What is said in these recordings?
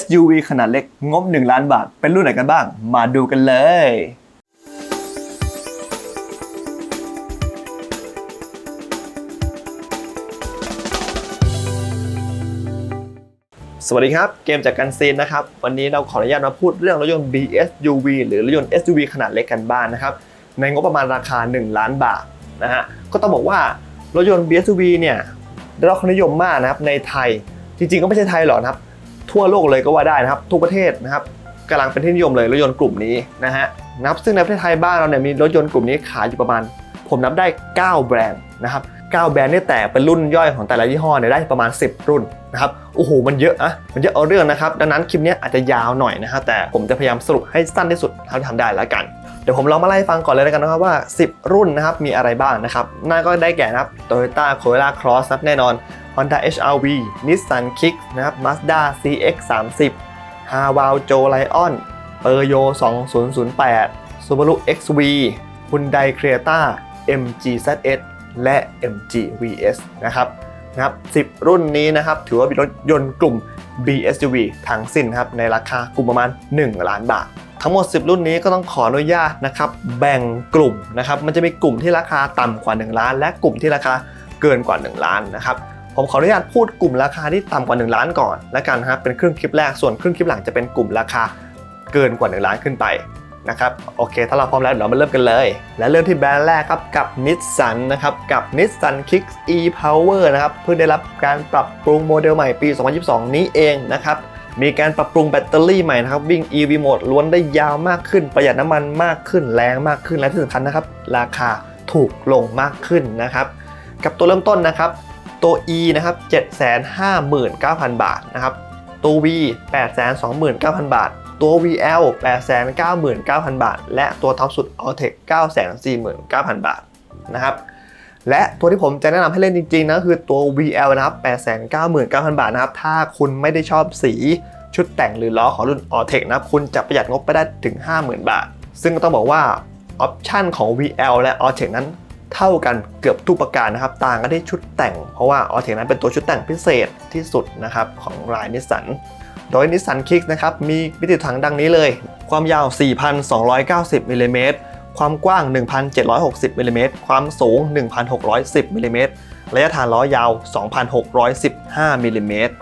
SUV ขนาดเล็กงบ 1 ล้านบาท เป็นรุ่นไหนกันบ้าง มาดูกันเลยสวัสดีครับ เกมจากกันซีนนะครับ วันนี้เราขออนุญาตมาพูดเรื่องรถยนต์ BSUV หรือรถยนต์ SUV ขนาดเล็กกันบ้างนะครับ ในงบประมาณราคา 1 ล้านบาทนะฮะก็ต้องบอกว่ารถยนต์ BSUV เนี่ยได้รับความนิยมมากนะครับในไทย จริงๆก็ไม่ใช่ไทยหรอกนะครับ ทั่วโลกเลยก็ว่าได้นะครับ ทุกประเทศนะครับกำลังเป็นที่นิยมเลยรถยนต์กลุ่มนี้นะฮะนับซึ่งในประเทศไทยบ้านเราเนี่ยมีรถยนต์กลุ่มนี้ขายอยู่ประมาณ ผมนับได้ 9 แบรนด์นะครับ9แบรนด์เนี่ยแต่เป็นรุ่นย่อยของแต่ละยี่ห้อเนี่ยได้ประมาณ 10 รุ่นนะครับโอ้โหมันเยอะอะมันเยอะเอาเรื่องนะครับ ดังนั้นคลิปนี้อาจจะยาวหน่อยนะฮะแต่ผมจะพยายามสรุปให้สั้นที่สุดเท่าที่ทำได้แล้วกันเดี๋ยวผมลองมาไล่ฟังก่อนเลยแล้วกันนะครับว่า 10 รุ่นนะครับมีอะไรบ้างนะครับนั่นก็ได้แก่นะครับ Toyota Corolla Cross ครับแน่นอน Honda HR-V Nissan Kick นะครับ Mazda CX-30 h a w a l j o Lion p e r o 2008 Subaru XV Hyundai Creta MG ZS และ MG VS นะครับนะครับ 10 รุ่นนี้นะครับ ถือว่าเป็นรถยนต์กลุ่ม BSUV ทั้งสิ้นครับ ในราคากลุ่มประมาณ 1 ล้านบาท ทั้งหมด 10 รุ่นนี้ก็ต้องขออนุญาตนะครับ แบ่งกลุ่มนะครับ มันจะมีกลุ่มที่ราคาต่ำกว่า 1 ล้าน และกลุ่มที่ราคาเกินกว่า 1 ล้านนะครับ ผมขออนุญาตพูดกลุ่มราคาที่ต่ำกว่า 1 ล้านก่อนแล้วกันนะครับเป็นครึ่งคลิปแรกส่วนครึ่งคลิปหลังจะเป็นกลุ่มราคาเกินกว่า 1 ล้านขึ้นไปนะครับโอเค ถ้าเราพร้อมแล้วเดี๋ยวเรามาเริ่มกันเลย และเริ่มที่แบรนด์แรกครับกับ Nissan นะครับกับ Nissan Kicks e-Power นะครับเพิ่งได้รับการปรับปรุงโมเดลใหม่ปี 2022 นี้เองนะครับมีการปรับปรุงแบตเตอรี่ใหม่นะครับวิ่ง EV Mode ล้วนได้ยาวมากขึ้น ประหยัดน้ำมันมากขึ้นแรงมากขึ้นและที่สำคัญนะครับราคาถูกลงมากขึ้นนะครับกับตัวเริ่มต้นนะครับ ตัว E นะครับ 759,000 บาทนะครับ ตัว V 829,000 บาท ตัว VL 899,000 บาท และตัวท็อปสุด Alltech 949,000 บาทนะครับ และตัวที่ผมจะแนะนำให้เล่นจริงๆนะคือตัว VL นะครับ 899,000 บาทนะครับ ถ้าคุณไม่ได้ชอบสีชุดแต่งหรือล้อของรุ่น a l t e c นะครับ คุณจะประหยัดงบไปได้ถึง 50,000 บาท ซึ่งต้องบอกว่าออปชันของ VL และ a l t e c นั้น เท่ากันเกือบทุกประการนะครับ ต่างกันที่ชุดแต่ง เพราะว่า a l t e c นั้นเป็นตัวชุดแต่งพิเศษที่สุดนะครับของรายนิสสัน โดย Nissan Kicks นะครับมีมิติถังดังนี้เลย ความยาว 4,290มิลลิเมตรความกว้าง 1,760มิลลิเมตรความสูง 1,610มิลลิเมตรระยะฐานล้อยาว 2,615มิลลิเมตร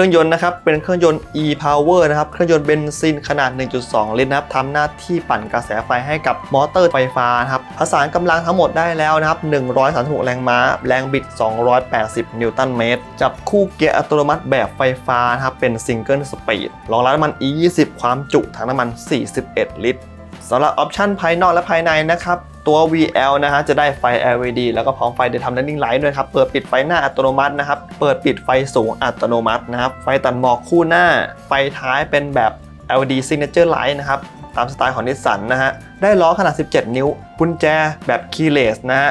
ครื่องยนต์นะครับเป็นเครื่องยนต์ e-power นะครับเครื่องยนต์เบนซินขนาด 1.2 ลิตรนะครับทำหน้าที่ปั่นกระแสไฟให้กับมอเตอร์ไฟฟ้านะครับผสานกำลังทั้งหมดได้แล้วนะครับ136 แรงม้า แรงบิด 280 นิวตันเมตร จับคู่เกียร์อัตโนมัติแบบไฟฟ้านะครับเป็นซิงเกิลสปีดรองรับน้ำมัน E20 ความจุถังน้ำมัน 41 ลิตร สำหรับออปชันภายนอกและภายในนะครับตัว VL นะฮะจะได้ไฟ LED แล้วก็พร้อมไฟเดย์ทำ running light ด้วยครับเปิดปิดไฟหน้าอัตโนมัตินะครับเปิดปิดไฟสูงอัตโนมัตินะครับไฟตัดหมอกคู่หน้า ไฟท้ายเป็นแบบ LED signature light นะครับตามสไตล์ของนิสสันนะฮะได้ล้อขนาด 17 นิ้วกุญแจแบบ keyless นะฮะ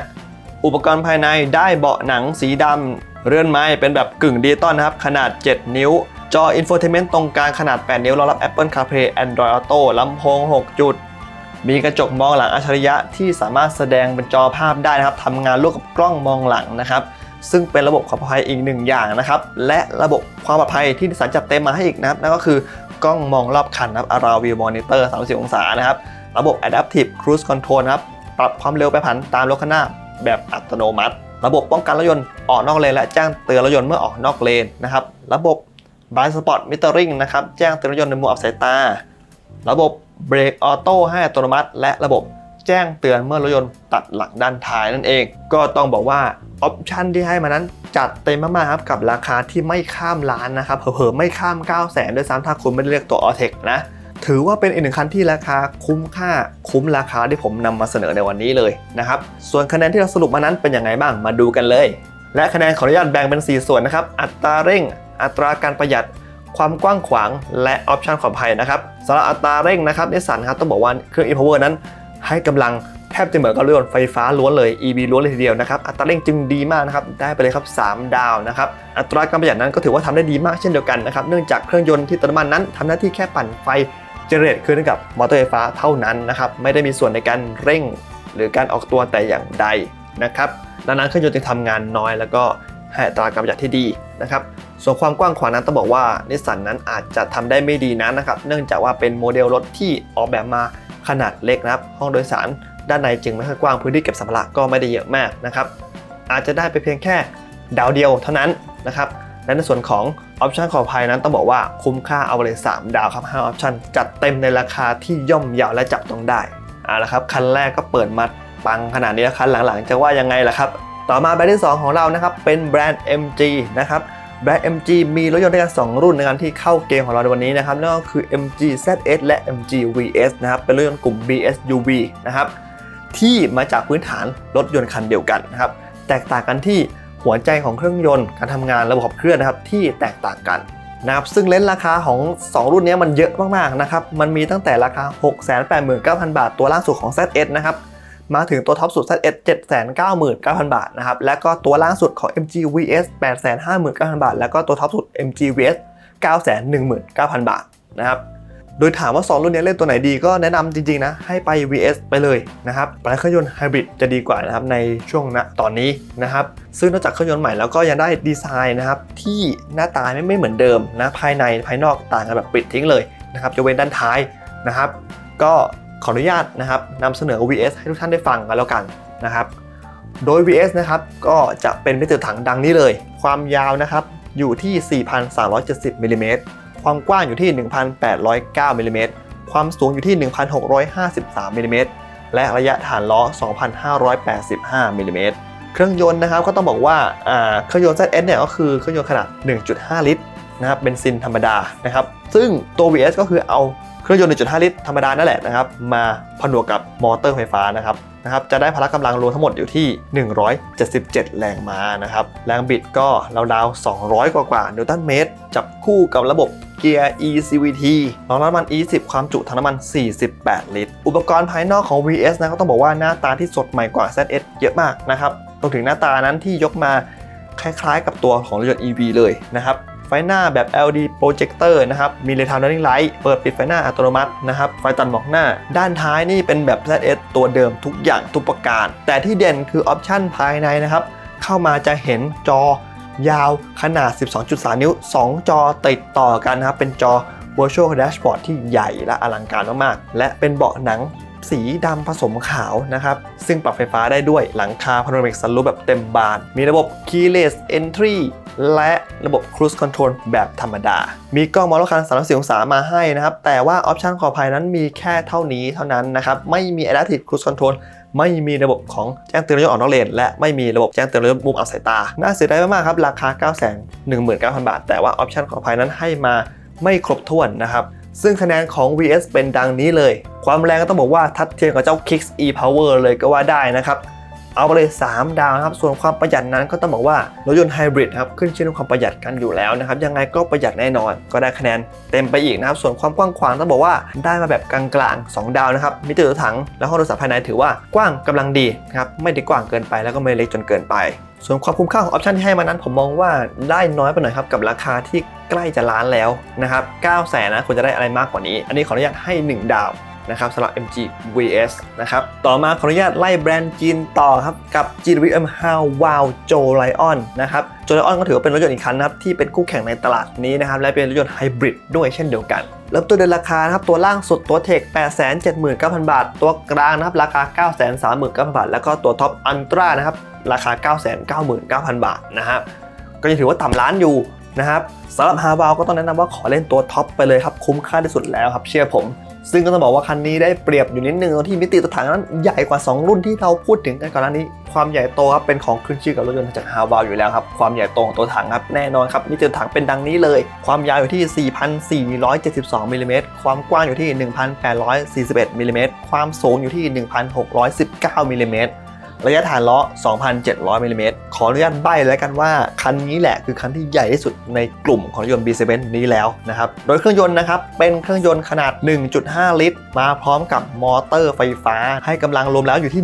อุปกรณ์ภายในได้เบาะหนังสีดำเรือนไม้เป็นแบบกึ่งดิจิตอลนะครับขนาด 7 นิ้วจอ infotainment ตรงกลางขนาด 8 นิ้วรองรับ Apple CarPlay Android Auto ลำโพง 6 จุด มีกระจกมองหลังอัจฉริยะที่สามารถแสดงเป็นจอภาพได้นะครับทำงานร่วมกับกล้องมองหลังนะครับ ซึ่งเป็นระบบความปลอดภัยอีกหนึ่งอย่างนะครับ และระบบความปลอดภัยที่สันจัดเต็มมาให้อีกนะครับนั่นก็คือกล้องมองรอบคันนะครับ Around View Monitor 30 องศานะครับ ระบบ Adaptive Cruise Control นะครับ ปรับความเร็วไปผันตามรถข้างหน้าแบบอัตโนมัติ ระบบป้องกันรถยนต์ออกนอกเลนและแจ้งเตือนรถยนต์เมื่อออกนอกเลนนะครับ ระบบ Blind Spot Metering นะครับ แจ้งเตือนรถยนต์ในมุมอับสายตา ระบบ เบรกออโต้ให้อัตโนมัติ และระบบแจ้งเตือนเมื่อรถยนต์ตัดหลังด้านท้ายนั่นเอง ก็ต้องบอกว่าออปชันที่ให้มานั้นจัดเต็มมากๆครับกับราคาที่ไม่ข้ามล้านนะครับเผลอๆไม่ข้าม 9 0 0 0 0 0ด้วยซ้ำถ้าคุณไม่ได้เลือกตัว a l t e c นะถือว่าเป็นอีกหนึ่งคันที่ราคาคุ้มค่าคุ้มราคาที่ผมนำมาเสนอในวันนี้เลยนะครับส่วนคะแนนที่เราสรุปมานั้นเป็นยังไงบ้างมาดูกันเลย และคะแนนขออนุญาตแบ่งเป็น 4 ส่วนนะครับอัตราเร่ง อัตราการประหยัด ความกว้างขวางและออปชันความภัยนะครับสำหรับอัตราเร่งนะครับนิสสันครับต้องบอกว่าเครื่อง e-power นั้น ให้กำลังแทบจะเหมือนกับรถยนต์ไฟฟ้าล้วนเลย EV ล้วนเลยทีเดียวนะครับ อัตราเร่งจึงดีมากนะครับ ได้ไปเลยครับ 3 ดาวนะครับ อัตราการประหยัดนั้นก็ถือว่าทำได้ดีมากเช่นเดียวกันนะครับ เนื่องจากเครื่องยนต์ที่เติมน้ำมันนั้นทำหน้าที่แค่ปั่นไฟเจเนเรตขึ้นกับมอเตอร์ไฟฟ้าเท่านั้นนะครับ ไม่ได้มีส่วนในการเร่ง หรือการออกตัวแต่อย่างใดนะครับ ดังนั้นเครื่องยนต์จึงทำงานน้อยแล้วก็ ให้อัตราการประหยัดที่ดีนะครับส่วนความกว้างขวางนั้นต้องบอกว่านิสสันนั้นอาจจะทำได้ไม่ดีนักนะครับเนื่องจากว่าเป็นโมเดลรถที่ออกแบบมาขนาดเล็กนะครับ ห้องโดยสารด้านในจึงไม่ค่อยกว้างพื้นที่เก็บสัมภาระก็ไม่ได้เยอะมากนะครับอาจจะได้ไปเพียงแค่ดาวเดียวเท่านั้นนะครับและในส่วนของออปชันขอภัยนั้นต้องบอกว่าคุ้มค่าเอาไปเลย 3 ดาวครับ5ออปชันจัดเต็มในราคาที่ย่อมเยาวและจับต้องได้เอาละครับคันแรกก็เปิดมาปังขนาดนี้แล้วคันหลังๆ จะว่ายังไงล่ะครับ ต่อมาแบรนด์ที่ 2 ของเรานะครับเป็นแบรนด์ MG นะครับแบรนด์ MG มีรถยนต์ด้วยกัน 2 รุ่นในการที่เข้าเกมของเราในวันนี้นะครับนั่นก็คือ MG ZS และ MG VS นะครับเป็นรถยนต์กลุ่ม BSUV นะครับที่มาจากพื้นฐานรถยนต์คันเดียวกันนะครับแตกต่างกันที่หัวใจของเครื่องยนต์การทำงานระบบขับเคลื่อนนะครับที่แตกต่างกันนะครับซึ่งเลนส์ราคาของ 2 รุ่นนี้มันเยอะมากๆนะครับมันมีตั้งแต่ราคา 689,000 บาท ตัวล่างสุดของ ZS นะครับ มาถึงตัวท็อปสุด ZS 799,000 บาทนะครับแล้วก็ตัวล่างสุดของ MG VS 859,000 บาท แล้วก็ตัวท็อปสุด MG VS 919,000 บาทนะครับโดยถามว่า 2 รุ่นนี้เล่นตัวไหนดีก็แนะนำจริง ๆ นะ ให้ไป VS ไปเลยนะครับปลายเครื่องยนต์ไฮบริดจะดีกว่านะครับในช่วงณตอนนี้นะครับซึ่งนอกจากเครื่องยนต์ใหม่แล้วก็ยังได้ดีไซน์นะครับที่หน้าตาไม่ไม่เหมือนเดิมนะภายในภายนอกต่างกันแบบปิดทิ้งเลยนะครับยกเว้นด้านท้ายนะครับ ก็ ขออนุญาตนะครับนำเสนอ VS ให้ทุกท่านได้ฟังกันแล้วกันนะครับ โดย VS นะครับก็จะเป็นมิเตอร์ถังดังนี้เลย ความยาวนะครับอยู่ที่ 4,370มิลลิเมตรความกว้างอยู่ที่ 1,809มิลลิเมตรความสูงอยู่ที่ 1,653มิลลิเมตรและระยะฐานล้อ 2,585มิลลิเมตรเครื่องยนต์นะครับก็ต้องบอกว่าอ่าเครื่องยนต์ ZS เนี่ยก็คือเครื่องยนต์ขนาด 1.5 ลิตรนะครับเบนซินธรรมดานะครับ ซึ่งตัว VS ก็คือเอา เครื่องยนต์ 1.5 ลิตรธรรมดานั่นแหละนะครับ มาผนวกกับมอเตอร์ไฟฟ้านะครับนะครับ จะได้พละกำลังรวมทั้งหมดอยู่ที่ 177 แรงม้านะครับ แรงบิดก็ราวๆ 200 กว่ากว่านิวตันเมตร จับคู่กับระบบเกียร์ ECVT รองรับน้ำมัน E10 ความจุถังน้ำมัน 48 ลิตร อุปกรณ์ภายนอกของ VS นะก็ต้องบอกว่าหน้าตาที่สดใหม่กว่า ZS เยอะมากนะครับรวมถึงหน้าตานั้นที่ยกมาคล้ายๆ กับตัวของรถยนต์ EV เลยนะครับ ไฟหน้าแบบ LED projector นะครับ มี rear running light เปิดปิดไฟหน้าอัตโนมัตินะครับ ไฟตัดหมอกหน้า ด้านท้ายนี่เป็นแบบ ZS ตัวเดิมทุกอย่างทุกประการ แต่ที่เด่นคือออปชันภายในนะครับ เข้ามาจะเห็นจอยาวขนาด 12.3 นิ้ว 2 จอติดต่อกันนะครับ เป็นจอ Virtual Dashboard ที่ใหญ่และอลังการมากๆ และเป็นเบาะหนัง สีดำผสมขาวนะครับ ซึ่งปรับไฟฟ้าได้ด้วยหลังคา Panoramic Sunroof แบบเต็มบาน มีระบบ Keyless Entry และระบบ Cruise Control แบบธรรมดา มีกล้องมองรอบคัน360องศามาให้นะครับ แต่ว่าออปชันขออภัยนั้นมีแค่เท่านี้เท่านั้นนะครับ ไม่มี Adaptive Cruise Control ไม่มีระบบของแจ้งเตือนรถยนต์ออกนอกเลน และไม่มีระบบแจ้งเตือนรถยนต์มุมอับสายตา น่าเสียดายมากๆครับ ราคา 919,000 บาท แต่ว่าออปชันขออภัยนั้นให้มาไม่ครบถ้วนนะครับ ซึ่งคะแนนของ VS เป็นดังนี้เลย ความแรงก็ต้องบอกว่าทัดเทียมกับเจ้า Kicks e Power เลยก็ว่าได้นะครับ เอาไปเลย 3 ดาวนะครับ ส่วนความประหยัดนั้นก็ต้องบอกว่ารถยนต์ไฮบริดครับขึ้นชื่อเรื่องความประหยัดกันอยู่แล้วนะครับ ยังไงก็ประหยัดแน่นอน ก็ได้คะแนนเต็มไปอีกนะครับ ส่วนความกว้างขวางต้องบอกว่าได้มาแบบกลางๆ 2 ดาวนะครับ มิเตอร์ถัง และห้องโดยสารภายในถือว่ากว้างกำลังดีนะครับไม่ได้กว้างเกินไปแล้วก็ไม่เล็กจนเกินไป ส่วนความคุ้มค่าของออปชันที่ให้มานั้นผมมองว่าได้น้อยไปหน่อยครับกับราคาที่ใกล้จะล้านแล้วนะครับ9แสนนะควรจะได้อะไรมากกว่านี้ อันนี้ขออนุญาตให้ 1 ดาว นะครับสำหรับ MG VS นะครับต่อมาขออนุญาตไล่แบรนด์จีนต่อครับกับ GWM h a w o w Joe Lion นะครับ Joe Lion ก็ถือว่าเป็นรถยนต์อีกคันนะครับที่เป็นคู่แข่งในตลาดนี้นะครับและเป็นรถยนต์ไฮบริดด้วยเช่นเดียวกันเริ่มต้นเดือนราคานะครับตัวล่างสุดตัวเทค 879,000 บาท ตัวกลางนะครับราคา 939,000 บาท แล้วก็ตัวท็อปอันตรานะครับราคา 999,000 บาทนะครับก็ยังถือว่าต่ำล้านอยู่นะครับสำหรับฮาวาวก็ต้องแนะนำว่าขอเล่นตัวท็อปไปเลยครับคุ้มค่าที่สุดแล้วครับเชื่อผม ซึ่งก็ต้องบอกว่าคันนี้ได้เปรียบอยู่นิดนึงตรงที่มิติตัวถังนั้นใหญ่กว่า 2 รุ่นที่เราพูดถึงกันก่อนหน้านี้ ความใหญ่โตครับเป็นของขึ้นชื่อกับรถยนต์จากฮาวาอยู่แล้วครับ ความใหญ่โตของตัวถังครับแน่นอนครับมิติตัวถังเป็นดังนี้เลย ความยาวอยู่ที่ 4,472มิลลิเมตรความกว้างอยู่ที่ 1,841มิลลิเมตรความสูงอยู่ที่ 1,619มิลลิเมตร ระยะฐานล้อ 2,700มิลลิเมตรขออนุญาตใบ้แล้วกันว่า คันนี้แหละคือคันที่ใหญ่ที่สุดในกลุ่มของรถยนต์ B7 นี้แล้วนะครับ โดยเครื่องยนต์นะครับ เป็นเครื่องยนต์ขนาด 1.5 ลิตร มาพร้อมกับมอเตอร์ไฟฟ้า ให้กำลังรวมแล้วอยู่ที่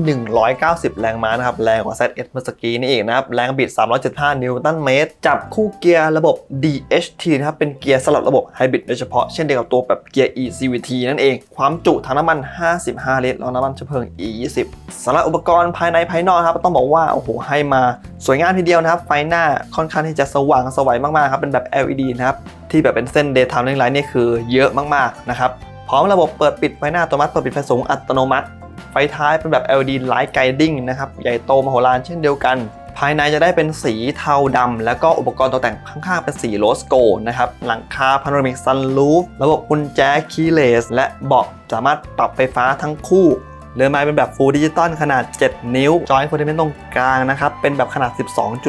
190 แรงม้านะครับ แรงกว่า ZS เมื่อสกี้นี่เองนะครับ แรงบิด 375 นิวตันเมตร จับคู่เกียร์ระบบ DHT นะครับ เป็นเกียร์สลับระบบไฮบริดโดยเฉพาะ เช่นเดียวกับตัวแบบเกียร์ ECVT นั่นเอง ความจุถังน้ำมัน 55 ลิตรแล้วน้ำมันเชื้อเพลิง E20 สำหรับอุปกรณ์ภายในภายนอกครับต้องบอกว่าโอ้โหให้มาสวยงามทีเดียวนะครับ ไฟหน้าค่อนข้างที่จะสว่างสวัยมากๆครับเป็นแบบ LED นะครับที่แบบเป็นเส้น daytime running light นี่คือเยอะมากๆนะครับพร้อมระบบเปิดปิดไฟหน้าอัตโนมัติเปิดปิดไฟสูงอัตโนมัติ ไฟท้ายเป็นแบบ LED Light Guiding นะครับใหญ่โตมโหฬารเช่นเดียวกันภายในจะได้เป็นสีเทาดำแล้วก็อุปกรณ์ตกแต่งข้างๆเป็นสีโรสโกนะครับ หลังคาพาโนรามิกซันรูฟระบบกุญแจคีย์เลส และเบาะสามารถปรับไฟฟ้าทั้งคู่ เรือไม้เป็นแบบฟูลดิจิตอลขนาด 7 นิ้ว จอย Infotainment ตรงกลางนะครับ เป็นแบบขนาด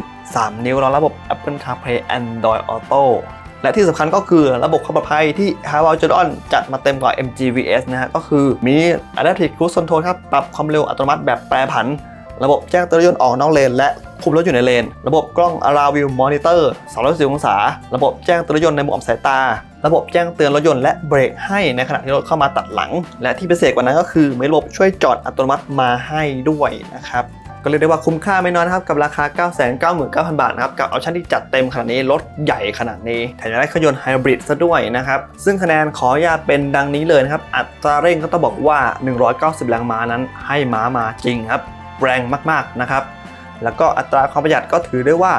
12.3 นิ้วรองรับระบบ Apple CarPlay Android Auto และที่สำคัญก็คือระบบความปลอดภัยที่ h a w a l j o d o n จัดมาเต็มกว่า MGVS นะฮะก็คือมี Adaptive Cruise Control ครับ ปรับความเร็วอัตโนมัติแบบแปรผัน ระบบแจ้งเตือนรถยนต์ออกนอกเลน และคุมรถอยู่ในเลน ระบบกล้อง Around View Monitor 360องศา ระบบแจ้งเตือนรถยนต์ในมุมอับสายตา ระบบแจ้งเตือนรถยนต์และเบรกให้ในขณะที่รถเข้ามาตัดหลัง และที่พิเศษกว่านั้นก็คือมีระบบช่วยจอดอัตโนมัติมาให้ด้วยนะครับก็เรียกได้ว่าคุ้มค่าไม่น้อยนะครับกับราคา 999,000 บาทนะครับกับออปชั่นที่จัดเต็มขนาดนี้ รถใหญ่ขนาดนี้แถมยังได้เครื่องยนต์ไฮบริดซะด้วยนะครับ ซึ่งคะแนนขออนุญาตเป็นดังนี้เลยนะครับ อัตราเร่งก็ต้องบอกว่า 190 แรงม้านั้นให้ม้ามาจริงครับ แรงมากๆนะครับ แล้วก็อัตราความประหยัดก็ถือได้ว่า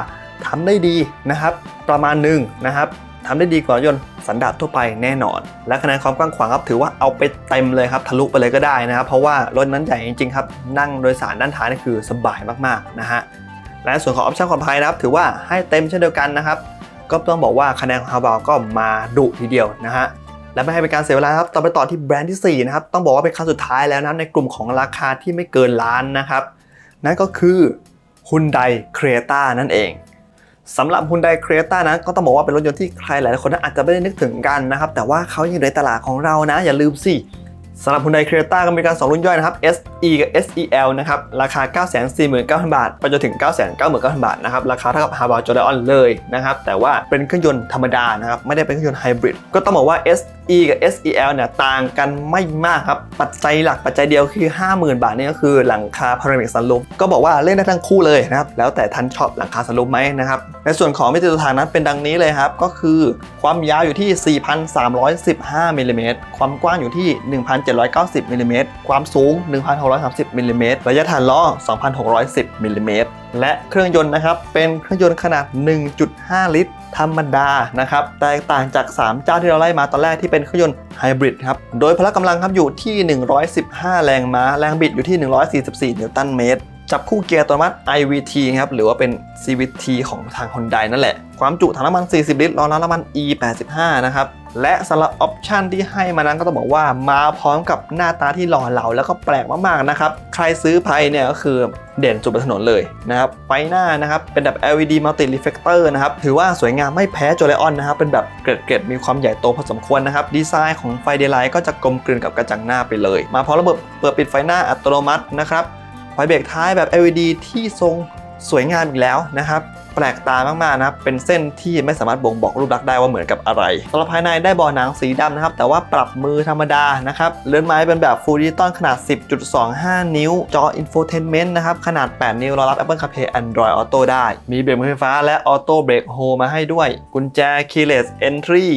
ทำได้ดีนะครับ ประมาณหนึ่งนะครับทำได้ดีกว่ารถยนต์สันดาปทั่วไปแน่นอน และคะแนนความกว้างขวางครับถือว่าเอาไปเต็มเลยครับทะลุไปเลยก็ได้นะครับ เพราะว่ารถนั้นใหญ่จริงๆครับนั่งโดยสารด้านท้ายนี่คือสบายมากๆนะฮะและในส่วนของออปชั่นความปลอดภัยนะครับถือว่าให้เต็มเช่นเดียวกันนะครับ ก็ต้องบอกว่าคะแนนของฮาบาก็มาดุทีเดียวนะฮะ และไม่ให้เป็นการเสียเวลาครับต่อไปต่อที่แบรนด์ที่ 4 นะครับ ต้องบอกว่าเป็นครั้งสุดท้ายแล้วนะในกลุ่มของราคาที่ไม่เกินล้านนะครับ นั่นก็คือ Hyundai Creta นั่นเองสำหรับ Hyundai Creta นะก็ต้องบอกว่าเป็นรถยนต์ที่ใครหลายคนนั้นอาจจะไม่ได้นึกถึงกันนะครับ แต่ว่าเขายังอยู่ในตลาดของเรานะ อย่าลืมสิ สำหรับ Hyundai Creta ก็มีการ 2 รุ่นย่อยนะครับ SE กับ SEL นะครับ ราคา 949,000 บาท ไปจนถึง 999,000 บาทนะครับ ราคาเท่ากับ h a v a l j o d a n เลยนะครับ แต่ว่าเป็นเครื่องยนต์ธรรมดานะครับ ไม่ได้เป็นเครื่องยนต์ไฮบริด ก็ต้องบอกว่า SE กับ SEL เนี่ยต่างกันไม่มากครับ ปัจจัยหลักปัจจัยเดียวคือ 50,000 บาทนี่ก็คือหลังคาพารามิกซันรูฟก็บอกว่าเล่นได้ทั้งคู่เลยนะครับ แล้วแต่ท่านชอบหลังคาซันรูฟไหมนะครับ ในส่วนของมิติตัวทางนั้นเป็นดังนี้เลยครับ ก็คือความยาวอยู่ที่ 4,315มิลลิเมตรความกว้างอยู่ที่790มิลลิเมตรความสูง 1,630มิลลิเมตรระยะฐานล้อ 2,610มิลลิเมตรและเครื่องยนต์นะครับเป็นเครื่องยนต์ขนาด 1.5 ลิตร ธรรมดานะครับแตกต่างจาก 3 เจ้าที่เราไล่มาตอนแรกที่เป็นเครื่องยนต์ไฮบริดครับโดยพละกำลังครับอยู่ที่ 115 แรงม้า แรงบิดอยู่ที่ 144 นิวตันเมตร จับคู่เกียร์อัตโนมัติ IVT ครับหรือว่าเป็น CVT ของทาง Hyundai นั่นแหละ ความจุถังน้ำมัน 40 ลิตรรองรับน้ำมัน E85 นะครับและสำหรับออปชันที่ให้มานั้นก็ต้องบอกว่ามาพร้อมกับหน้าตาที่หล่อเหลาแล้วก็แปลกมากๆนะครับ ใครซื้อไปเนี่ยก็คือเด่นสุดบนถนนเลยนะครับ ไฟหน้านะครับ เป็นแบบ LED Multi Reflector นะครับ ถือว่าสวยงามไม่แพ้โจเลออนนะครับ เป็นแบบเกร็ดๆมีความใหญ่โตพอสมควรนะครับ ดีไซน์ของไฟเดย์ไลท์ก็จะกลมกลืนกับกระจังหน้าไปเลย มาพร้อมระบบเปิดปิดไฟหน้าอัตโนมัตินะครับ ไฟเบรกท้ายแบบ LED ที่ทรงสวยงามอีกแล้วนะครับ แปลกตามากๆนะครับ เป็นเส้นที่ไม่สามารถบ่งบอกรูปลักษณ์ได้ว่าเหมือนกับอะไรสำหรับภายในได้เบาะหนังสีดำนะครับ แต่ว่าปรับมือธรรมดานะครับ เลื่อนไม้เป็นแบบ Full Digital ขนาด 10.25 นิ้ว จอ Infotainment นะครับ ขนาด 8 นิ้วรองรับ Apple CarPlay Android Auto ได้ มีเบรกมือไฟฟ้าและ Auto Brake Hold มาให้ด้วย กุญแจ Keyless Entry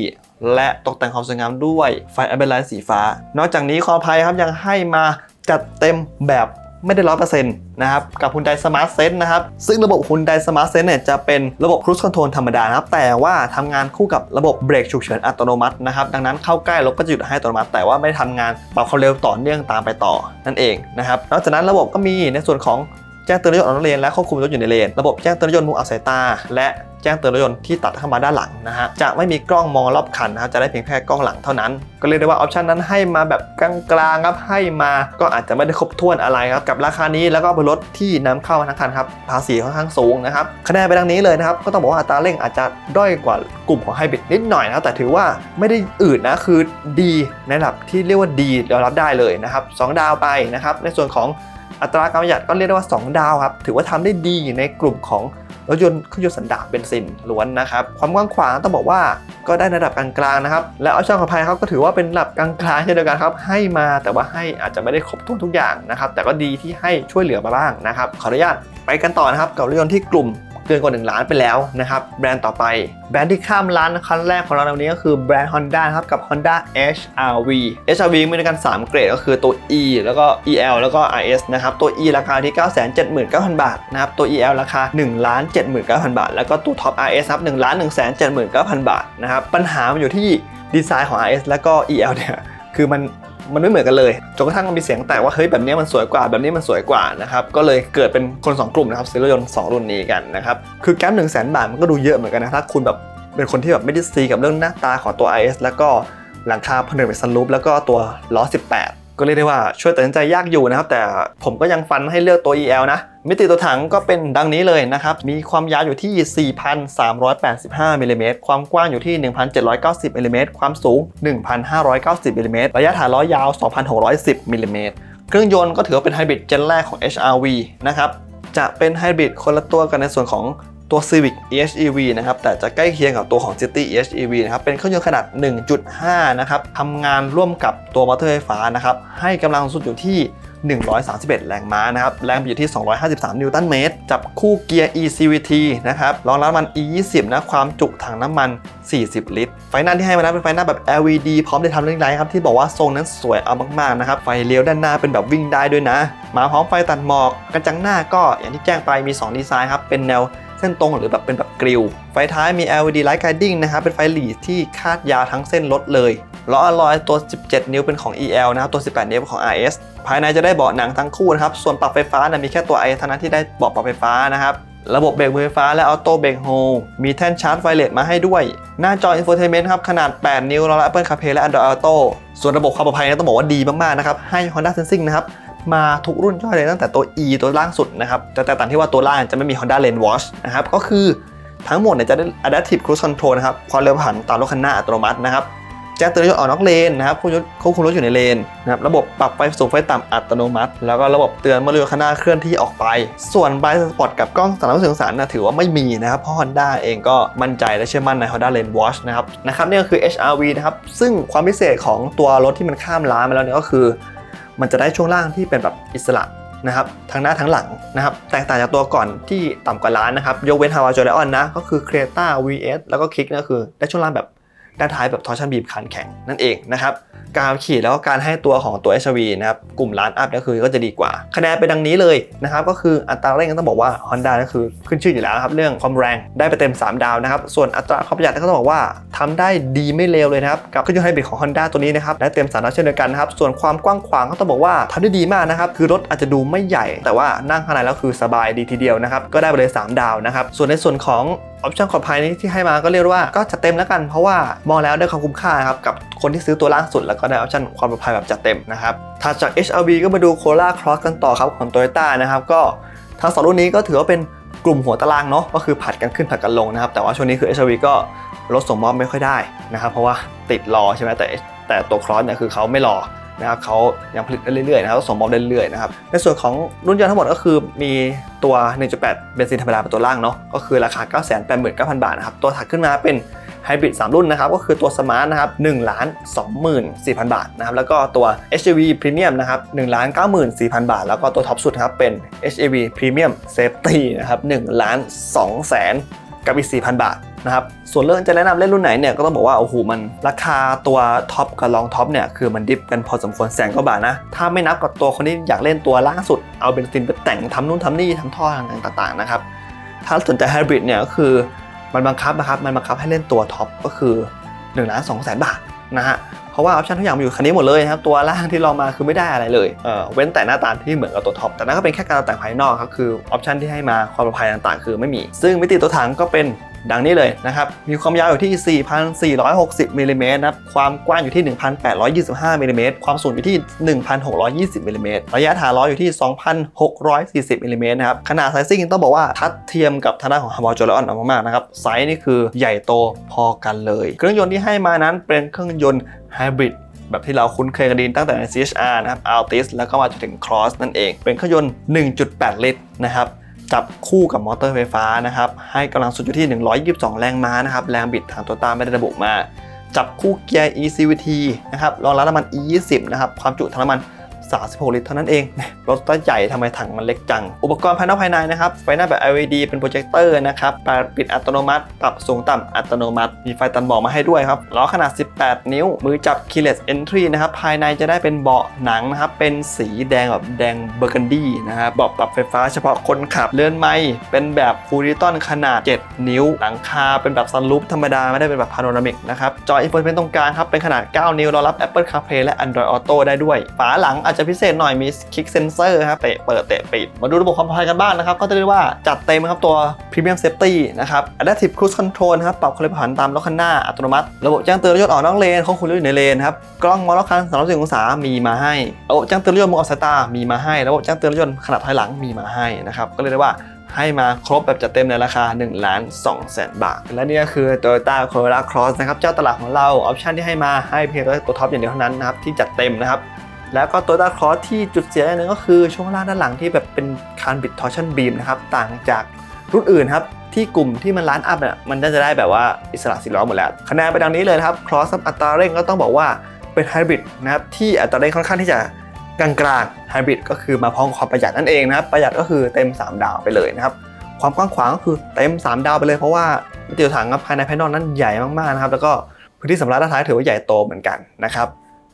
และตกแต่งความสวยงามด้วยไฟ Ambient Light สีฟ้า นอกจากนี้คอภัยครับยังให้มาจัดเต็มแบบ ไม่ได้ร้อยเปอร์เซ็นต์นะครับกับ Hyundai Smart Sense นะครับซึ่งระบบ Hyundai Smart Sense เนี่ยจะเป็นระบบ Cruise Control ธรรมดานะครับแต่ว่าทำงานคู่กับระบบเบรกฉุกเฉินอัตโนมัตินะครับดังนั้นเข้าใกล้รถก็จะหยุดให้อัตโนมัติ แต่ว่าไม่ได้ทำงานปรับความเร็วต่อเนื่องตามไปต่อนั่นเองนะครับนอกจากนั้นระบบก็มีในส่วนของ จ้งเตือนรถยนต์ออกนอกเลนและควบคุมรถอยู่ในเลน ระบบแจ้งเตือนรถยนต์มุมอับสายตา และแจ้งเตือนรถยนต์ที่ตัดเข้ามาด้านหลังนะฮะ จะไม่มีกล้องมองรอบคันนะครับ จะได้เพียงแค่กล้องหลังเท่านั้น ก็เรียกได้ว่าออปชันนั้นให้มาแบบกลางๆครับ ให้มาก็อาจจะไม่ได้ครบถ้วนอะไรครับ กับราคานี้แล้วก็เป็นรถที่นำเข้ามาทั้งคันครับ ภาษีค่อนข้างสูงนะครับ คะแนนไปดังนี้เลยนะครับ ก็ต้องบอกว่าอัตราเร่งอาจจะด้อยกว่ากลุ่มของไฮบริดนิดหน่อยนะครับแต่ถือว่าไม่ได้อืดนะ คือดีในระดับที่เรียกว่าดียอมรับได้เลยนะครับสองดาวไปนะครับ ในส่วนของ อัตราการประหยัดก็เรียกได้ว่า 2 ดาวครับ ถือว่าทำได้ดีในกลุ่มของรถยนต์เครื่องยนต์สันดาปเบนซินล้วนนะครับ ความกว้างขวางต้องบอกว่าก็ได้ระดับกลางๆนะครับ และออปชั่นของภายเขาก็ถือว่าเป็นระดับกลางๆเช่นเดียวกันครับ ให้มาแต่ว่าให้อาจจะไม่ได้ครบถ้วนทุกอย่างนะครับ แต่ก็ดีที่ให้ช่วยเหลือมาบ้างนะครับ ขออนุญาตไปกันต่อนะครับกับรถยนต์ที่กลุ่ม เกินกว่า 1 ล้านไปแล้วนะครับแบรนด์ต่อไป แบรนด์ที่ข้ามล้านคันแรกของเราในวันนี้ก็คือแบรนด์ Honda ครับกับ Honda HRV HRV มีด้วยกัน 3 เกรดก็คือตัว E แล้วก็ EL แล้วก็ RS นะครับตัว E ราคาที่ 979,000 บาทนะครับตัว EL ราคา1 79,000 บาท แล้วก็ตัว Top RS ครับ1 179,000 บาทนะครับปัญหามันอยู่ที่ดีไซน์ของ RS แล้วก็ EL เนี่ยคือมัน มันไม่เหมือนกันเลยจนกระทั่งมันมีเสียงแตกว่าเฮ้ยแบบนี้มันสวยกว่าแบบนี้มันสวยกว่านะครับก็เลยเกิดเป็นคน 2 กลุ่มนะครับซื้อรถยนต์2รุ่นนี้กันนะครับคือแก๊ปหนึ่งแสนบาทมันก็ดูเยอะเหมือนกันนะถ้าคุณแบบเป็นคนที่แบบไม่ได้ซีกับเรื่องหน้าตาของตัว IS แล้วก็หลังคาผนึกเป็นซันรูปแล้วก็ตัวล้อ18 ก็เรียกได้ว่าช่วยตัดสินใจยากอยู่นะครับ แต่ผมก็ยังฟันให้เลือกตัว EL นะ มิติตัวถังก็เป็นดังนี้เลยนะครับ มีความยาวอยู่ที่ 4,385มิลลิเมตรความกว้างอยู่ที่ 1,790มิลลิเมตรความสูง 1,590มิลลิเมตรระยะฐานล้อยาว 2,610มิลลิเมตรเครื่องยนต์ก็ถือว่าเป็นไฮบริดเจนแรกของ HRV นะครับจะเป็นไฮบริดคนละตัวกันในส่วนของ ตัว Civic EHEV นะครับแต่จะใกล้เคียงกับตัวของ City EHEV นะครับเป็นเครื่องยนต์ขนาด 1.5 นะครับทำงานร่วมกับตัวมอเตอร์ไฟฟ้านะครับให้กำลังสุดอยู่ที่ 131 แรงม้านะครับแรงบิดอยู่ที่ 253 นิวตันเมตร จับคู่เกียร์ eCVT นะครับรองรับน้ำมัน E20 นะความจุถังน้ำมัน 40 ลิตร ไฟหน้าที่ให้มานะเป็นไฟหน้าแบบ LED พร้อมได้ทำเรื่องไรครับที่บอกว่าทรงนั้นสวยเอามากๆนะครับไฟเลี้ยวด้านหน้าเป็นแบบวิ่งได้ด้วยนะ มาพร้อมไฟตัดหมอกกระจังหน้าก็อย่างที่แจ้งไปมี 2 ดีไซน์ครับเป็นแนว เส้นตรงหรือแบบเป็นแบบกริลไฟท้ายมี LED Light Guiding นะครับเป็นไฟหลีที่คาดยาวทั้งเส้นรถเลยล้ออลลอยตัว 17 นิ้วเป็นของ EL นะครับตัว 18 นิ้วเป็นของ RS ภายในจะได้เบาะหนังทั้งคู่นะครับส่วนปรับไฟฟ้านะมีแค่ตัว i เท่านั้นที่ได้เบาะปรับไฟฟ้านะครับระบบเบรกมือไฟฟ้าและออโต้เบรกโฮมีแท่นชาร์จไฟเลสมาให้ด้วย หน้าจออินโฟเทนเมนต์ครับ ขนาด 8 นิ้วรองรับ Apple CarPlay และ Android Auto ส่วนระบบความปลอดภัยนะต้องบอกว่าดีมาก ๆ นะครับ ให้ Honda Sensing นะครับ มาทุกรุ่นย่อยเลยตั้งแต่ตัว E ตัวล่างสุดนะครับแต่แต่ต่างที่ว่าตัวล่างจะไม่มี Honda Lane Watch นะครับก็คือทั้งหมดเนี่ยจะได้ Adaptive Cruise Control นะครับความเร็วผ่านตามรถคันหน้าอัตโนมัตินะครับแจ้งเตือนรถออกนอกเลนนะครับควบคุมควบคุมรถอยู่ในเลนนะครับระบบปรับไฟสูงไฟต่ำอัตโนมัติ แล้วก็ระบบเตือนเมื่อรถคันหน้าเคลื่อนที่ออกไป ส่วนไบสปอร์ตกับกล้อง360องศานะถือว่าไม่มีนะครับเพราะ Honda เองก็มั่นใจและเชื่อมั่นใน Honda Lane Watch นะครับนะครับนี่ก็คือ HRV นะครับซึ่งความพิเศษของตัวรถที่มันข้ามล้านมาแล้วเนี่ยก็คือ มันจะได้ช่วงล่างที่เป็นแบบอิสระนะครับทั้งหน้าทั้งหลังนะครับแตกต่างจากตัวก่อนที่ต่ำกว่าล้านนะครับยกเว้นฮาวาจอร์ไลออนนะก็คือเครต้า VS แล้วก็คลิกก็คือได้ช่วงล่างแบบ ด้านท้ายแบบทอร์ชันบีบคันแข็งนั่นเองนะครับการขี่แล้วก็การให้ตัวของตัว HRV นะครับกลุ่มล้านอัพก็คือก็จะดีกว่า คะแนนเป็นดังนี้เลยนะครับก็คืออัตราเร่งก็ต้องบอกว่า Honda ก็คือขึ้นชื่ออยู่แล้วครับเรื่องความแรงได้ไปเต็ม 3 ดาวนะครับส่วนอัตราความประหยัดก็ต้องบอกว่าทำได้ดีไม่เลวเลยนะครับกับเครื่องยนต์ไฮบริดของ Honda ตัวนี้นะครับได้เต็ม3ดาวเช่นเดียวกันนะครับส่วนความกว้างขวางก็ต้องบอกว่าทำได้ดีมากนะครับคือรถอาจจะดูไม่ใหญ่ แต่ว่านั่งข้างในแล้วคือสบายดีทีเดียวนะครับก็ได้ไปเลย 3 ดาวนะครับส่วนในส่วนของออปชั่นขอบภายนี้ที่ให้มาก็เรียกว่าก็จัดเต็มแล้วกันเพราะว่ามองแล้วได้ความคุ้มค่าครับกับคนที่ซื้อตัวล่างสุดแล้วก็ได้ออปชั่นความปลอดภัยแบบจัดเต็มนะครับถัดจาก HRV ก็มาดู Corolla Cross กันต่อครับของ Toyota นะครับก็ทั้งสองรุ่นนี้ก็ถือว่าเป็นกลุ่มหัวตารางเนาะก็คือผัดกันขึ้นผัดกันลงนะครับแต่ว่าช่วงนี้คือ HRV ก็รถส่งมอบไม่ค่อยได้นะครับเพราะว่าติดรอใช่ไหมแต่แต่ตัว Cross เนี่ยคือเขาไม่รอ นะครับเขายังผลิตได้เรื่อยๆนะครับส่งมอบได้เรื่อยๆนะครับในส่วนของรุ่นยนต์ทั้งหมดก็คือมีตัว 1.8 เบนซินธรรมดาเป็นตัวล่างเนาะก็คือราคา 989,000 บาทนะครับตัวถัดขึ้นมาเป็นไฮบริด3 รุ่นนะครับก็คือตัวสมาร์ทนะครับ1ล้าน24,000 บาทนะครับแล้วก็ตัว HEV Premium นะครับ1ล้าน94,000 บาท แล้วก็ตัวท็อปสุดครับเป็น HEV Premium Safety นะครับ1ล้าน2แสน กับอีก 4,000 บาทนะครับ ส่วนเรื่องจะแนะนำเล่นรุ่นไหนเนี่ยก็ต้องบอกว่าโอ้โหมันราคาตัวท็อปกับรองท็อปเนี่ยคือมันดิฟกันพอสมควรแสนกว่าบาทนะ ถ้าไม่นับกับตัวคนที่อยากเล่นตัวล่าสุด เอาเบนซินไปแต่งทำนู่นทำนี่ทำท่อต่างๆนะครับ ถ้าสนใจไฮบริดเนี่ยก็คือมันบังคับนะครับมันบังคับให้เล่นตัวท็อปก็คือ1ล้านสองแสนบาท นะฮะเพราะว่าออปชันทุกอย่างมันอยู่คันนี้หมดเลยนะครับตัวล่างที่ลองมาคือไม่ได้อะไรเลยเออเว้นแต่หน้าตาที่เหมือนกับตัวท็อปแต่นั่นก็เป็นแค่การตกแต่งภายนอกครับคือออปชันที่ให้มาความปลอดภัยต่างๆ คือไม่มี ซึ่งมิติตัวถังก็เป็น ดังนี้เลยนะครับ มีความยาวอยู่ที่ 4,460มิลลิเมตรนะครับ ความกว้างอยู่ที่ 1,825มิลลิเมตร ความสูงอยู่ที่ 1,620มิลลิเมตร ระยะฐานล้ออยู่ที่ 2,640มิลลิเมตรนะครับ ขนาดไซซิ่งต้องบอกว่าทัดเทียมกับทางด้านของฮาวาจอร์ออนมากๆนะครับ ไซส์นี่คือใหญ่โตพอกันเลย เครื่องยนต์ที่ให้มานั้นเป็นเครื่องยนต์ไฮบริดแบบที่เราคุ้นเคยกันดีตั้งแต่ใน CHR นะครับ Altis แล้วก็มาจนถึง Cross นั่นเอง เป็นเครื่องยนต์ 1.8 ลิตรนะครับ จับคู่กับมอเตอร์ไฟฟ้านะครับให้กำลังสุดอยู่ที่ 122 แรงม้านะครับแรงบิดทางตัวตาไม่ได้ระบุมา จับคู่เกียร์ eCVT นะครับรองรับน้ำมัน E20 นะครับความจุถังน้ำมัน 36 ลิตรเท่านั้นเองรถต้ใหญ่ทำไมถังมันเล็กจัง อุปกรณ์ภายนอกภายในนะครับไฟหน้าแบบ LED เป็นโปรเจคเตอร์นะครับปปิดอัตโนมัติ ปรับสูงต่ำอัตโนมัติ มีไฟตัดหมอกมาให้ด้วยครับล้อขนาด 18 นิ้ว มือจับ keyless entry นะครับภายในจะได้เป็นเบาะหนังนะครับเป็นสีแดงแบบแดงเบอร์กันดี้นะครับเบาะปรับไฟฟ้าเฉพาะคนขับเลื่อนไม้เป็นแบบฟูลิตอนขนาด 7 นิ้ว หลังคาเป็นแบบซันรูฟธรรมดาไม่ได้เป็นแบบพาโนรามิกนะครับจออินโฟเมนตรงกลางครับเป็นขนาด 9 นิ้วรองรับ Apple CarPlay และ Android Auto ได้ด้วย ฝาหลังอาจจะจะพิเศษหน่อยมี Kick Sensor ครับเตะเปิดเตะปิด มาดูระบบความปลอดภัยกันบ้างนะครับ ก็จะเรียกว่าจัดเต็มครับตัว Premium Safety นะครับ Adaptive Cruise Control นะครับปรับความเร็วผ่านตามรถคันหน้าอัตโนมัติ ระบบแจ้งเตือนรถยนต์ออกนอกเลนควบคุมรถอยู่ในเลนครับกล้องมองรอบคัน360องศามีมาให้ระบบแจ้งเตือนรถยนต์มุมออกสายตามีมาให้ระบบแจ้งเตือนรถยนต์ขนาดถอยหลังมีมาให้นะครับก็เรียกได้ว่าให้มาครบแบบจัดเต็มในราคา1ล้าน2แสนบาท และนี่ก็คือ Toyota Corolla Cross นะครับ เจ้าตลาดของเรา ออปชันที่ให้มาให้เพียงตัวท็อปอย่างเดียวเท่านั้นนะครับ ที่จัดเต็มนะครับ แล้วก็ Toyota Cross ที่จุดเสียอย่างหนึงก็คือช่วงล่างด้านหลังที่แบบเป็นคานบิดทอร์ชันบีมนะครับต่างจากรุ่นอื่นครับที่กลุ่มที่มันล้านอัพเนี่ยมันน่าจะได้แบบว่าอิสระสีล้อหมดแล้วคะแนนไปดังนี้เลยครับ Cross ครับอัตราเร่งก็ต้องบอกว่าเป็นไฮบริดนะครับที่อัตราเร่งค่อนข้างที่จะกลางๆไฮบริดก็คือมาพร้อมกับความประหยัดนั่นเองนะครับประหยัดก็คือเต็ม 3 ดาวไปเลยนะครับความกว้างขวางก็คือเต็ม 3 ดาวไปเลยเพราะว่ามิติถังภายในภายนอกนั้นใหญ่มากๆนะครับแล้วก็พื้นที่สำหรับด้านท้ายถือว่าใหญ่โตเหมือนกันนะครับ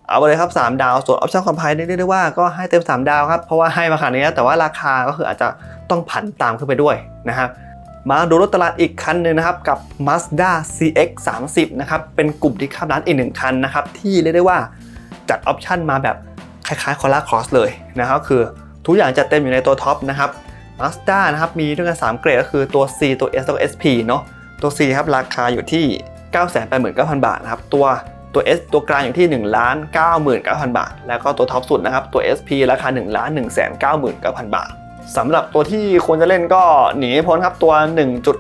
เอาไปเลยครับ 3 ดาว ส่วนออปชั่นความภายเรียกได้ว่าก็ให้เต็ม 3 ดาวครับ เพราะว่าให้มาขนาดนี้แต่ว่าราคาก็คืออาจจะต้องผันตามขึ้นไปด้วยนะครับมาดูรถตลาดอีกคันหนึ่งนะครับ กับ Mazda CX 30นะครับเป็นกลุ่มที่ข้ามร้านอีกหนึ่งคันนะครับที่เรียกได้ว่าจัดออปชั่นมาแบบคล้ายๆ Corolla Cross เลยนะครับคือทุกอย่างจัดเต็มอยู่ในตัวท็อปนะครับ Mazda นะครับมีด้วยกัน3เกรดก็คือตัว C ตัว S แล้ว SP เนาะตัว C ครับราคาอยู่ที่ 989,000 บาทนะครับตัว ตัว S ตัวกลางอยู่ที่1 99,000 บาท แล้วก็ตัวท็อปสุดนะครับตัว SP ราคา1 199,000 บาทสำหรับตัวที่ควรจะเล่นก็หนีพ้นครับตัว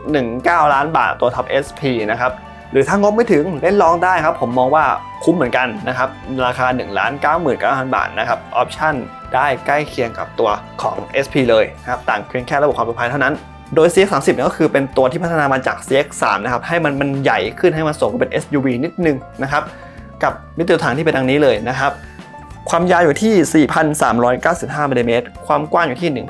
1.19 ล้านบาทตัวท็อป SP นะครับหรือถ้างบไม่ถึงเล่นลองได้ครับ ผมมองว่าคุ้มเหมือนกันนะครับราคา1 9 9 0 0 0 บาทนะครับออปชั่นได้ใกล้เคียงกับตัวของ SP เลยนะครับต่างเพียงแค่ระบบความปลอดภัยเท่านั้นโดย CX 30 เนี่ยก็คือเป็นตัวที่พัฒนามาจาก CX 3 นะครับให้มันมันใหญ่ขึ้นให้มันสมกับเป็น SUV นิดนึงนะครับ กับมิติทางที่เป็นดังนี้เลยนะครับ ความยาวอยู่ที่ 4,395มิลลิเมตรความกว้างอยู่ที่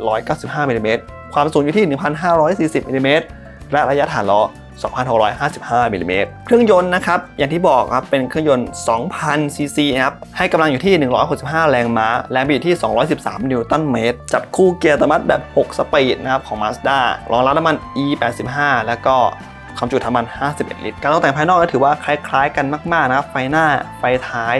1,795มิลลิเมตรความสูงอยู่ที่ 1,540มิลลิเมตรและระยะฐานล้อ 2,655มิลลิเมตรเครื่องยนต์นะครับ อย่างที่บอกครับ เป็นเครื่องยนต์ 2,000 ซีซีครับ ให้กำลังอยู่ที่ 165 แรงม้า แรงบิดที่ 213 นิวตันเมตร จับคู่เกียร์อัตโนมัติแบบ 6 สปีดนะครับ ของ Mazda รองรับน้ำมัน E85 แล้วก็ ความจุน้ำมัน 51 ลิตร การตกแต่งภายนอกก็ถือว่าคล้ายๆ กันมากๆนะครับไฟหน้าไฟท้าย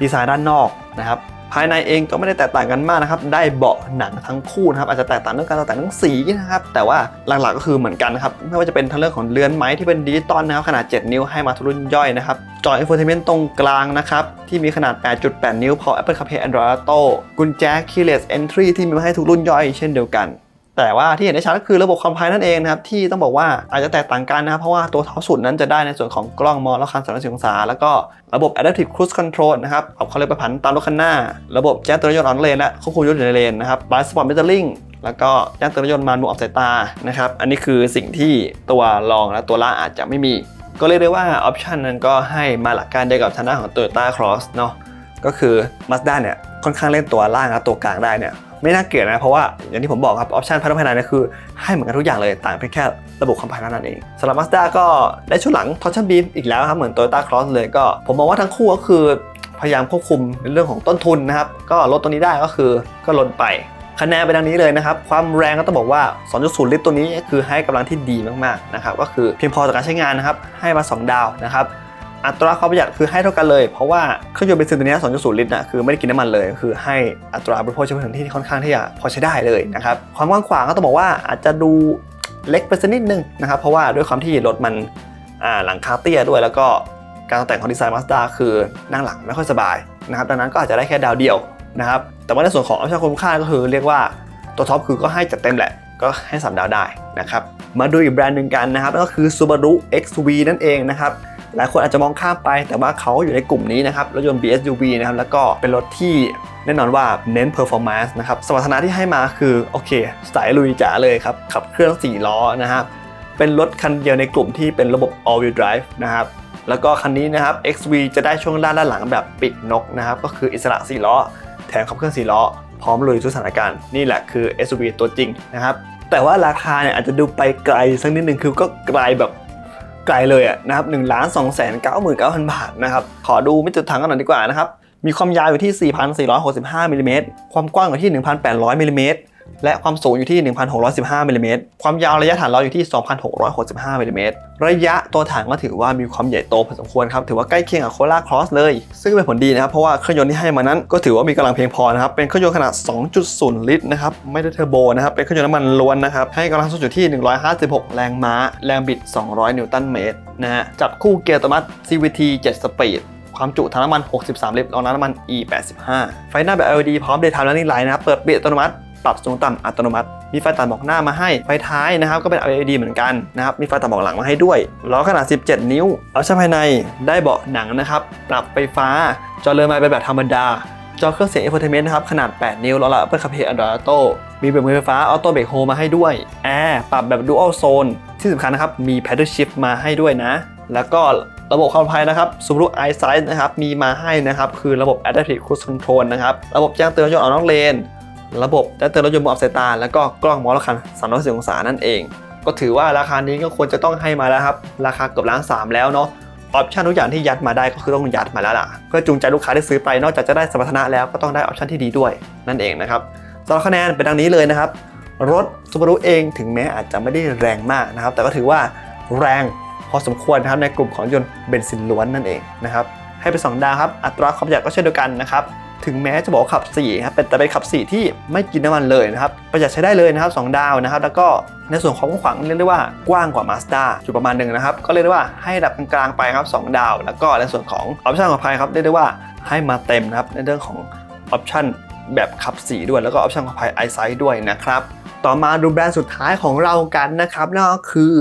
ดีไซน์ด้านนอกนะครับภายในเองก็ไม่ได้แตกต่างกันมากนะครับได้เบาะหนังทั้งคู่นะครับอาจจะแตกต่างเรื่องการตกแต่งเรื่องสีนะครับแต่ว่าหลักๆก็คือเหมือนกันนะครับไม่ว่าจะเป็นทั้งเรื่องของเรือนไม้ที่เป็นดิจิตอลนะครับขนาด 7 นิ้วให้มาทุกรุ่นย่อยนะครับจอ infotainment ตรงกลางนะครับที่มีขนาด 8.8 นิ้วพอ Apple CarPlay Android Auto กุญแจ keyless entry ที่มีมาให้ทุกรุ่นย่อยเช่นเดียวกัน แต่ว่าที่เห็นได้ชัดก็คือระบบความภายนั่นเองนะครับที่ต้องบอกว่าอาจจะแตกต่างกันนะครับเพราะว่าตัวท็อปสุดนั้นจะได้ในส่วนของกล้องมองรอบคัน360องศา แล้วก็ระบบ adaptive cruise control นะครับปรับควาเร็วไปผันตามรถคันหน้า ระบบแจ้งเตือนรถยนต์ออนเลนและควบคุมยนต์อยู่ในเลนนะครับ blind spot metering แล้วก็แจ้งเตือนยนต์มานมุมออกสายตานะครับอันนี้คือสิ่งที่ตัวรองและตัวล่าอาจจะไม่มี ก็เรียกได้ว่าออปชันนั้นก็ให้มาหลักการเดียวกับทางด้านของ Toyota Cross เนาะ ก็คือ Mazda เนี่ยค่อนข้างเล่นตัวล่างและตัวกลางได้เนี่ยไม่น่าเกลียดนะ เพราะว่าอย่างที่ผมบอกครับ ออปชันภายในภายในเนี่ยคือให้เหมือนกันทุกอย่างเลยต่างเพียงแค่ระบบความภายในนั่นเองสำหรับ Mazda ก็ได้ชุดหลัง Torsion Beam อีกแล้วครับ เหมือน Toyota Cross เลยก็ ผมมองว่าทั้งคู่ก็คือพยายามควบคุมในเรื่องของต้นทุนนะครับ ก็ลดตัวนี้ได้ก็คือก็ลดไปคะแนนไปดังนี้เลยนะครับ ความแรงก็ต้องบอกว่า 2.0 ลิตรตัวนี้คือให้กำลังที่ดีมากๆนะครับก็คือเพียงพอต่อการใช้งานนะครับให้มา 2 ดาวนะครับ อัตราความประหยัดคือให้เท่ากันเลย เพราะว่าเครื่องยนต์เบนซินตัวนี้ 2.0 ลิตรนะคือไม่ได้กินน้ำมันเลย คือให้อัตราบริโภคเฉพาะที่ค่อนข้างที่จะพอใช้ได้เลยนะครับ ความกว้างขวางก็ต้องบอกว่าอาจจะดูเล็กไปสักนิดนึงนะครับ เพราะว่าด้วยความที่รถมันหลังคาเตี้ยด้วย แล้วก็การตกแต่งของดีไซน์มาสด้าคือนั่งหลังไม่ค่อยสบายนะครับ ดังนั้นก็อาจจะได้แค่ดาวเดียวนะครับ แต่ว่าในส่วนของออปชั่นคุ้มค่าก็คือเรียกว่าตัวท็อปคือก็ให้จัดเต็มแหละก็ให้สามดาวได้นะครับ มาดูอีกแบรนด์หนึ่งกันนะครับนั่นก็คือ Subaru XV นั่นเองนะครับ หลายคนอาจจะมองข้ามไป แต่ว่าเขาอยู่ในกลุ่มนี้นะครับรถยนต์ BSUV นะครับแล้วก็เป็นรถที่แน่นอนว่าเน้น performance นะครับสมรรถนะที่ให้มาคือโอเคสายลุยจ๋าเลยครับขับเครื่อง4ล้อนะครับเป็นรถคันเดียวในกลุ่มที่เป็นระบบ all wheel drive นะครับแล้วก็คันนี้นะครับ XV จะได้ช่วงด้านด้านหลังแบบปิดนกนะครับก็คืออิสระ4ล้อแถมขับเคลื่อน4ล้อพร้อมลุยทุกสถานการณ์นี่แหละคือ SUV ตัวจริงนะครับแต่ว่าราคาเนี่ยอาจจะดูไปไกลสักนิดหนึ่งคือก็ไกลแบบ ไกลเลยอะนะครับ1นึ่งล้านสองแสนเก้าหมื่นเก้าพันบาทนะครับ ขอดูมิติถังกันหน่อยดีกว่านะครับ มีความยาวอยู่ที่ 4,465มิลลิเมตรความกว้างอยู่ที่ 1,800มิลลิเมตร และความสูงอยู่ที่ 1,615มิลลิเมตรความยาวระยะฐานล้ออยู่ที่ 2,665มิลลิเมตรระยะตัวถังก็ถือว่ามีความใหญ่โตพอสมควรครับ ถือว่าใกล้เคียงกับโคล่าครอสเลย ซึ่งเป็นผลดีนะครับ เพราะว่าเครื่องยนต์ที่ให้มานั้น ก็ถือว่ามีกำลังเพียงพอนะครับ เป็นเครื่องยนต์ขนาด 2.0 ลิตรนะครับ ไม่ได้เทอร์โบนะครับ เป็นเครื่องยนต์น้ำมันล้วนนะครับ ให้กำลังสูงอยู่ที่ 156 แรงม้า แรงบิด 200 นิวตันเมตรนะฮะ จับคู่เกียร์อัตโนมัติ CVT 7 สปีดความจุถังน้ำมัน 63 ลิตรรองรับน้ำมัน E85 ไฟหน้าแบบ LED พร้อม Daytime Running Light นะครับ เปิดปิดอัตโนมัติ ปรับสูงต่ำอัตโนมัติ มีไฟตัดหมอกหน้ามาให้ ไฟท้ายนะครับก็เป็น LED เหมือนกันนะครับ มีไฟตัดหมอกหลังมาให้ด้วย ล้อขนาด 17 นิ้วออปชั่นภายในได้เบาะหนังนะครับ ปรับไฟฟ้า จอเรือนไม้เป็นแบบธรรมดา จอเครื่องเสียง infotainment นะครับขนาด 8 นิ้วล้อละ Apple CarPlay Android Auto มีเบรกมือไฟฟ้า Auto Brake Hold มาให้ด้วยแอร์ปรับแบบ Dual Zone ที่สำคัญนะครับมี Paddle Shift มาให้ด้วยนะ แล้วก็ระบบความปลอดภัยนะครับ Subaru iSight นะครับ มีมาให้นะครับ คือระบบ Adaptive Cruise Control นะครับ ระบบแจ้งเตือนรถยนต์ออกนอกเลน ระบบแจ้งเตือนรถยนต์บนออฟสายตา แล้วก็กล้องมองรอบคัน360องศานั่นเอง ก็ถือว่าราคานี้ก็ควรจะต้องให้มาแล้วครับ ราคาเกือบล้านสามแล้วเนาะออปชันทุกอย่างที่ยัดมาได้ก็คือต้องยัดมาแล้วล่ะ เพื่อจูงใจลูกค้าที่ซื้อไปนอกจากจะได้สมรรถนะแล้วก็ต้องได้ออปชันที่ดีด้วยนั่นเองนะครับสำหรับคะแนนเป็นดังนี้เลยนะครับ รถ Subaru เองถึงแม้อาจจะไม่ได้แรงมากนะครับ แต่ก็ถือว่าแรงพอสมควรนะครับในกลุ่มของยนต์เบนซินล้วนนั่นเองนะครับให้ไป2ดาวครับอัตราความประหยัดก็เช่นเดียวกันนะครับ ถึงแม้จะบอกขับ4ครับเป็นแต่เป็นขับ 4 ที่ไม่กินน้ำมันเลยนะครับประหยัดใช้ได้เลยนะครับ2ดาวนะครับ แล้วก็ในส่วนของกว้างขวางเรียกได้ว่ากว้างกว่า Mazda อยู่ประมาณหนึ่งนะครับ ก็เรียกได้ว่าให้ระดับกลางๆไปครับ2ดาว แล้วก็ในส่วนของออปชั่นของภายครับเรียกได้ว่าให้มาเต็มนะครับในเรื่องของออปชั่นแบบขับ4ด้วยแล้วก็ออปชั่นของภาย iSight ด้วยนะครับต่อมาดูแบรนด์สุดท้ายของเรากันนะครับนั่นก็คือ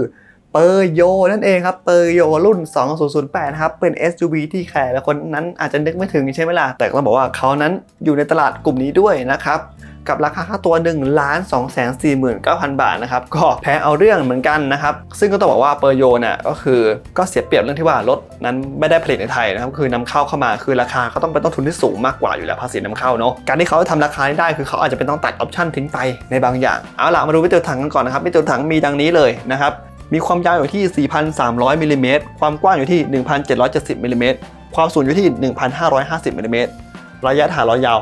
เปอร์โยนั่นเองครับเปอร์โยรุ่น 2008นะครับเป็น SUV ที่ใครและคนนั้นอาจจะนึกไม่ถึงใช่ไหมล่ะ แต่ก็ต้องบอกว่าเขานั้นอยู่ในตลาดกลุ่มนี้ด้วยนะครับกับราคาค่าตัว1ล้าน2 4 9 0 0 0 บาทนะครับก็แพ้เอาเรื่องเหมือนกันนะครับซึ่งก็ต้องบอกว่าเปอร์โยเนี่ยก็คือก็เสียเปรียบเรื่องที่ว่ารถนั้นไม่ได้ผลิตในไทยนะครับคือนำเข้าเข้ามาคือราคาก็ต้องเป็นต้นทุนที่สูงมากกว่าอยู่แล้วภาษีนำเข้าเนาะการที่เขาทำราคาได้คือเขาอาจจะเป็นต้องตัดออปชั่นทิ้งไปในบางอย่างเอาล่ะมาดูวิดีโอถังกันก่อนนะครับวิดีโอถังมีดังนี้เลยนะครับ มีความยาวอยู่ที่ 4,300มิลลิเมตรความกว้างอยู่ที่ 1,770มิลลิเมตรความสูงอยู่ที่ 1,550มิลลิเมตรระยะฐานล้อยาว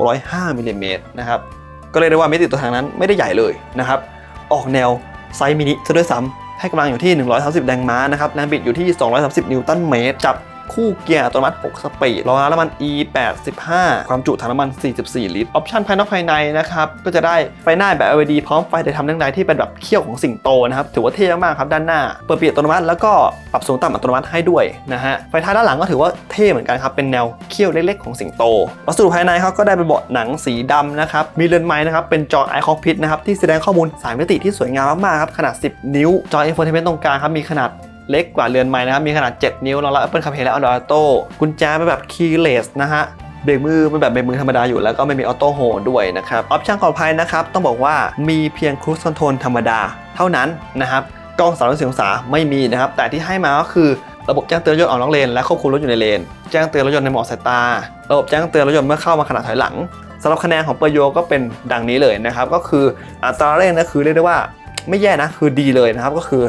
2,605มิลลิเมตรนะครับก็เลยได้ว่ามิติตัวทางนั้นไม่ได้ใหญ่เลยนะครับ ออกแนวไซส์มินิซะด้วยซ้ำให้กำลังอยู่ที่ 130 แรงม้านะครับแรงบิดอยู่ที่ 230 นิวตันเมตรจับ คู่เกียร์อัตโนมัติ 6 สปีดล้อน้ำมัน E85 ความจุถังน้ำมัน 44 ลิตร ออปชั่นภายนอกภายในนะครับ ก็จะได้ไฟหน้าแบบ LED พร้อมไฟถ่ทำเรื่องใดที่เป็นแบบเขี้ยวของสิงโตนะครับ ถือว่าเท่มากๆครับด้านหน้า เปิดปิดอัตโนมัติแล้วก็ปรับสูงต่ำอัตโนมัติให้ด้วยนะฮะ ไฟท้ายด้านหลังก็ถือว่าเท่เหมือนกันครับ เป็นแนวเขี้ยวเล็กๆของสิงโต วัสดุภายในเขาก็ได้เป็นเบาะหนังสีดำนะครับ มีเรือนไม้นะครับ เป็นจอไอคอกพิทนะครับ ที่แสดงข้อมูลสายมิติที่สวยงามมากๆครับ ขนาด 10 นิ้ว จออินโฟเทนเมนต์ตรงกลางครับ มีขนาด เล็กกว่าเรือนไม้นะครับ มีขนาด 7 นิ้วรองรับ Apple CarPlay และ Android Auto กุญแจเป็นแบบ keyless นะฮะเบรกมือเป็นแบบเบรกมือธรรมดาอยู่แล้วก็ไม่มีออโต้โฮด้วยนะครับออปชั่นของภายนะครับ ต้องบอกว่ามีเพียง Cruise Control ธรรมดา เท่านั้นนะครับกล้อง360องศาไม่มีนะครับ แต่ที่ให้มาก็คือระบบแจ้งเตือนรถยนต์ออกนอกเลน และควบคุมรถอยู่ในเลน แจ้งเตือนรถยนต์ในหมอกสายตา ระบบแจ้งเตือนรถยนต์เมื่อเข้ามาขณะถอยหลังสำหรับคะแนนของเปอร์โยก็เป็นดังนี้เลยนะครับก็คืออัตราเร่งนะคือเรียกได้ว่าไม่แย่นะคือดีเลยนะครับก็คือ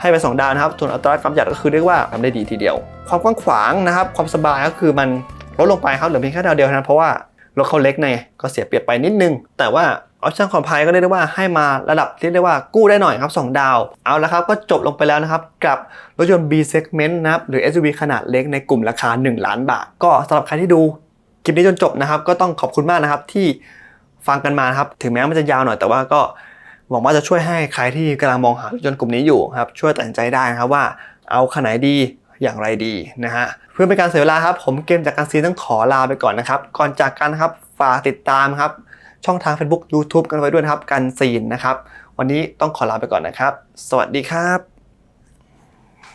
ให้ไป 2 ดาวนะครับ ส่วนอัตราการประหยัดก็คือเรียกว่าทำได้ดีทีเดียว ความกว้างขวางนะครับ ความสบายก็คือมันลดลงไปครับเหลือเพียงแค่ดาวเดียวนั้นเพราะว่ารถเขาเล็กไงก็เสียเปรียบไปนิดนึง แต่ว่าออปชั่นของภายก็เรียกได้ว่าให้มาระดับเรียกได้ว่ากู้ได้หน่อยครับ 2 ดาว เอาละครับ ก็จบลงไปแล้วนะครับ กับรถยนต์ B segment นะครับ หรือ SUV ขนาดเล็กในกลุ่มราคา 1 ล้านบาท ก็สำหรับใครที่ดูคลิปนี้จนจบนะครับ ก็ต้องขอบคุณมากนะครับที่ฟังกันมานะครับ ถึงแม้มันจะยาวหน่อยแต่ว่าก็ หวังว่าจะช่วยให้ใครที่กำลังมองหารถยนต์กลุ่มนี้อยู่ครับช่วยตัดสินใจได้นะครับว่าเอาขนาดไหนดีอย่างไรดีนะฮะเพื่อเป็นการเสียเวลาครับ ผมเกมจากการซีต้องขอลาไปก่อนนะครับ ก่อนจากกันครับฝากติดตามครับ ช่องทาง Facebook YouTube กันไว้ด้วยนะครับ กันซีนนะครับ วันนี้ต้องขอลาไปก่อนนะครับ สวัสดีครับ